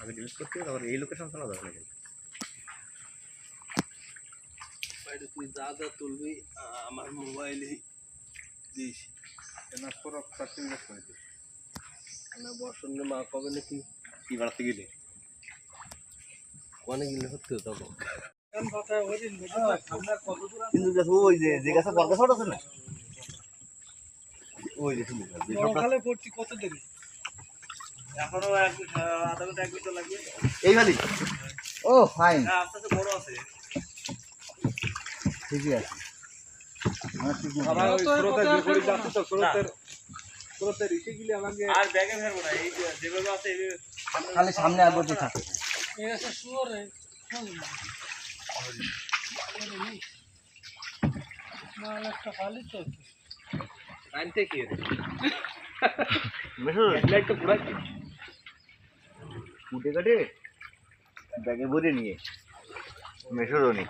আগে জিজ্ঞেস করতে তারপর এই লোকেশন শোনা দরকার নেই তুই যা যা তুলবি আমার মোবাইলে দিস না বসন্ত মা কবে নাকি কি বাড়াতে গেলে অনেক গেলে হতে তখন কিন্তু দেখো ওই যে যে গাছে বরগা আছে না ওই শটটা এখনও এক আধা ঘণ্টা এক ঘণ্টা লাগবে। এই ও ফাইন হ্যাঁ আস্তে আস্তে বড় আছে। ঠিকই আছে। খালি সামনে আর বসে থাক। মেশো লাইট তো। পুরাই কুটে কাটে ব্যাগে ভরে নিয়ে মেশোরও নি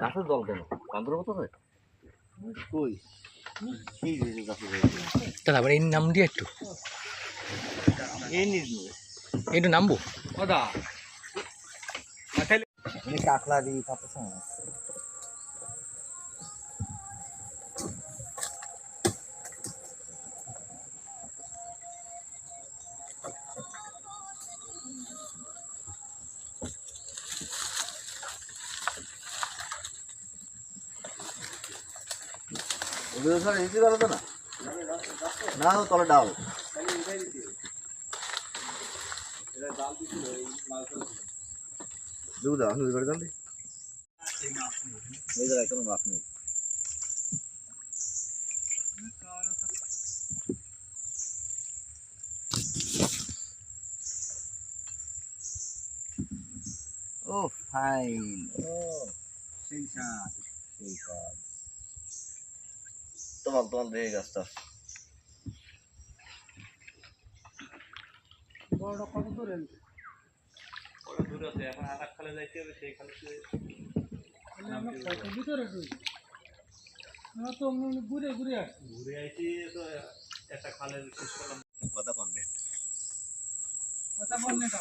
গাছের জল কেন কান্দর মতো হয় কই? তারপর এই নাম দিয়ে একটু এই নিজ নেবে একটু নামবো কাকলা দিই তাতে সময় ওগুলো সব এসে গেল তো না না ও তলে ডাল দেবো দাও আমি ওই করে জানতে এই জায়গায় কোনো মাছ নেই ও ফাইন ও সেই স্বাদ সেই স্বাদ তোমার তোমার দেখে গাছটা ওটা দূরে আছে এখন আরেক খালে যাইতে হবে সেই খালে ঘুরে আইছি তো একটা খালে শেষ করলাম। কথা নেট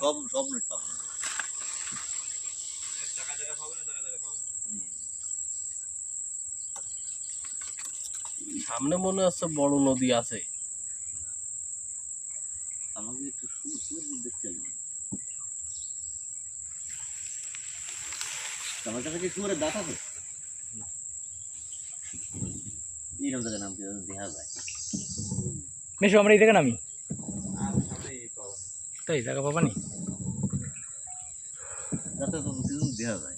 সব সব নেট পাবো টাকা জায়গা পাবে না টাকা পাবে না। সামনে মনে হচ্ছে বড় নদী আছে। আমাকে একটু সুর সুর দেখতে আমার কাছে কি সুরের দাঁত আছে? এইরকম জায়গায় নাম দেখা যায় মেশো আমরা এই জায়গা নামি। তাই জায়গা পাবা নি যাতে তো কিছু দেখা যায়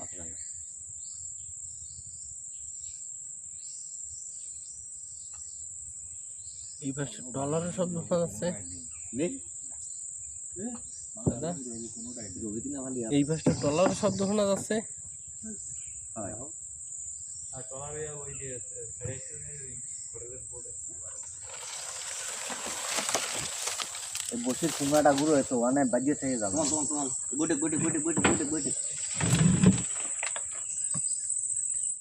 আচ্ছা এই পাশে ডলারের শব্দ নেই? দাদা? আমার এই পাশে ডলারের শব্দ শোনা যাচ্ছে হয়। বসির কুমড়াটা গুঁড়ো হয়েছে ওখানে বাজিয়ে থেকে যাবে। তোমার তোমার তোমার গুটে গুটে গুটে গুটে গুটে গুটে